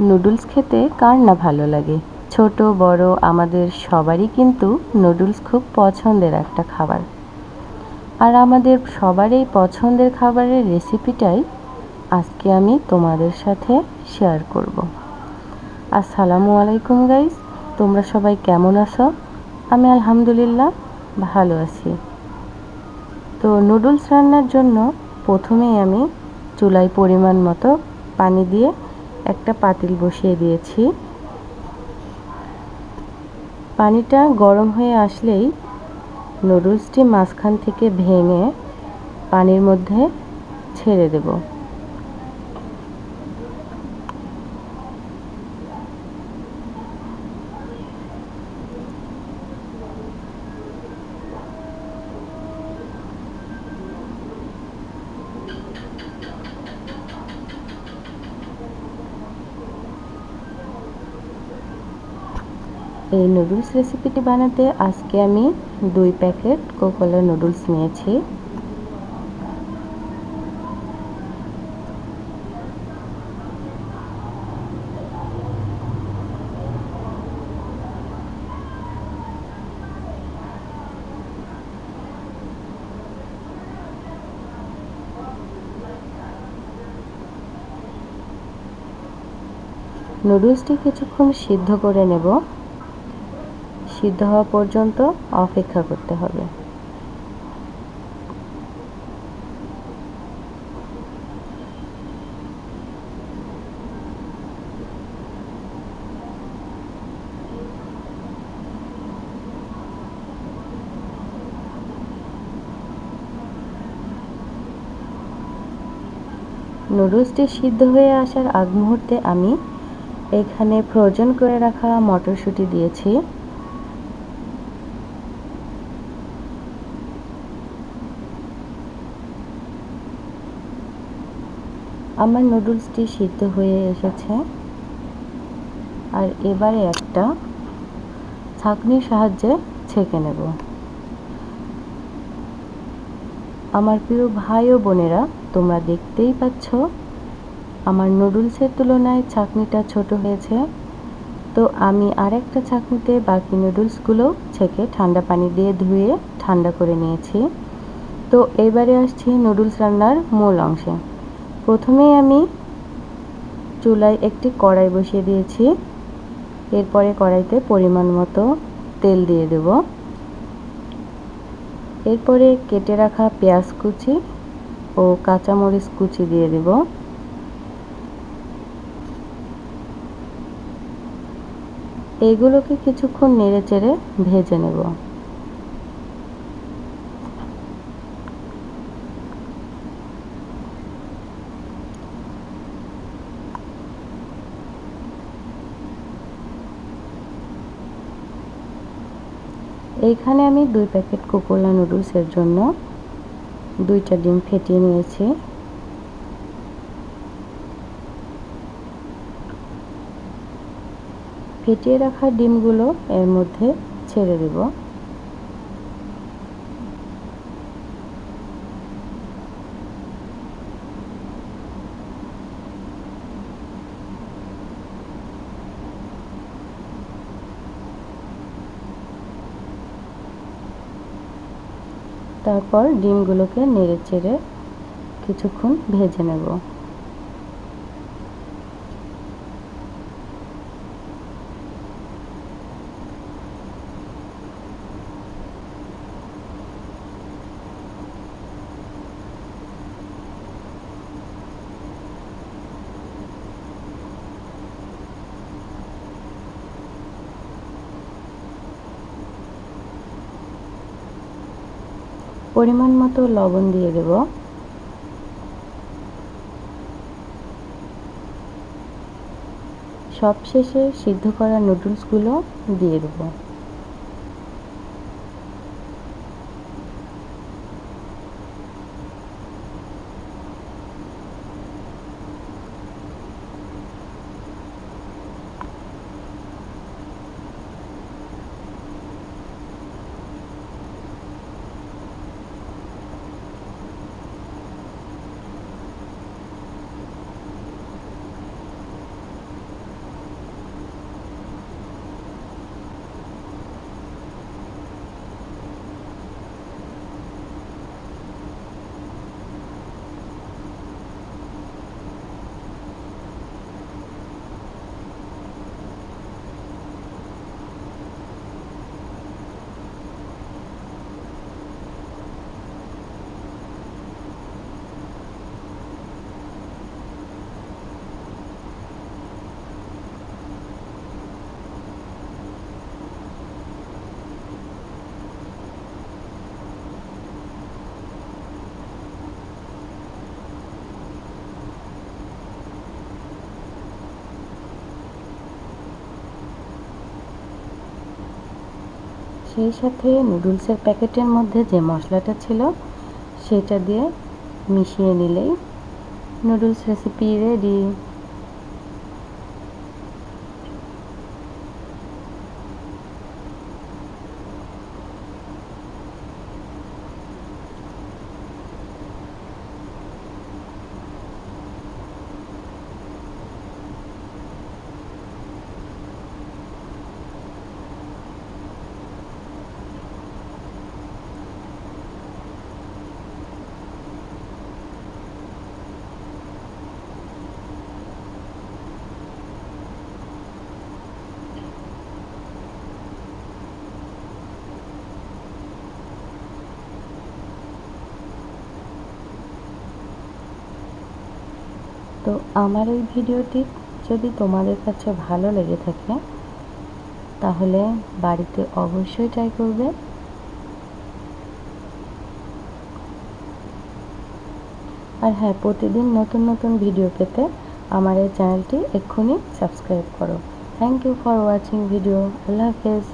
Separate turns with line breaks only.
Noodles খেতে কার না ভালো লাগে? ছোট, বড়, আমাদের সবারই কিন্তু নুডলস খুব পছন্দের একটা খাবার। আর আমাদের সবার এই পছন্দের খাবারের রেসিপিটাই আজকে আমি তোমাদের সাথে শেয়ার করব। আসসালামু আলাইকুম, গাইস। তোমরা সবাই কেমন আছো? আমি আলহামদুলিল্লাহ ভালো আছি। তো নুডলস রান্নার জন্য প্রথমেই আমি চুলায় পরিমাণ মতো পানি দিয়ে একটা পাতিল বসিয়ে দিয়েছি। পানিটা গরম হয়ে আসলেই নুডলসটি মাঝখান থেকে ভেঙে পানির মধ্যে ছেড়ে দেবো। এই নুডলস রেসিপিটি বানাতে আজকে আমি দুই প্যাকেট কোকোলা নুডলস নিয়েছি। নুডলসটি কিছুক্ষণ সিদ্ধ করে নেব। সিদ্ধ হওয়া পর্যন্ত অপেক্ষা করতে হবে। নুডলসটি সিদ্ধ হয়ে আসার আগ মুহূর্তে আমি এখানে ফ্রোজেন করে রাখা মটরশুঁটি দিয়েছি। আমার নুডলসটি সিদ্ধ হয়ে এসেছে। আর এবারে একটা ছাঁকনির সাহায্যে ছেঁকে নেব। আমার প্রিয় ভাই ও বোনেরা, তোমরা দেখতেই পাচ্ছ, আমার নুডলসের তুলনায় ছাঁকনিটা ছোট হয়েছে। তো আমি আরেকটা ছাঁকনিতে বাকি নুডলসগুলো ছেঁকে ঠান্ডা পানি দিয়ে ধুয়ে ঠান্ডা করে নিয়েছি। তো এবারে আসছি নুডলস রান্নার মূল অংশে। প্রথমেই আমি চুলায় একটি কড়াই বসিয়ে দিয়েছি। এরপরে কড়াইতে পরিমাণ মতো তেল দিয়ে দেব। এরপরে কেটে রাখা পেঁয়াজ কুচি ও কাঁচামরিচ কুচি দিয়ে দেব। এইগুলোকে কিছুক্ষণ নেড়ে চেড়ে ভেজে নেব। এইখানে আমি দুই প্যাকেট কোকোলা নুডলসের জন্য দুইটা ডিম ফেটিয়ে নিয়েছি। ফেটিয়ে রাখা ডিমগুলো এর মধ্যে ছেড়ে দেব। তারপর ডিমগুলোকে নেড়ে চেড়ে কিছুক্ষণ ভেজে নেব। পরিমাণ মতো লবণ দিয়ে দেব। সবশেষে সিদ্ধ করা নুডলসগুলো দিয়ে দেবো। সেই সাথে নুডলসের প্যাকেটের মধ্যে যে মশলাটা ছিল, সেটা দিয়ে মিশিয়ে নিলেই নুডলস রেসিপি রেডি তো আমার এই ভিডিওটি যদি তোমাদের কাছে ভালো লেগে থাকে, তাহলে বাড়িতে অবশ্যই ট্রাই করবে। আর হ্যাঁ প্রতিদিন নতুন নতুন ভিডিও পেতে আমার এই চ্যানেলটি এক্ষুনি সাবস্ক্রাইব করো। Thank you for watching video Allah হাফেজ।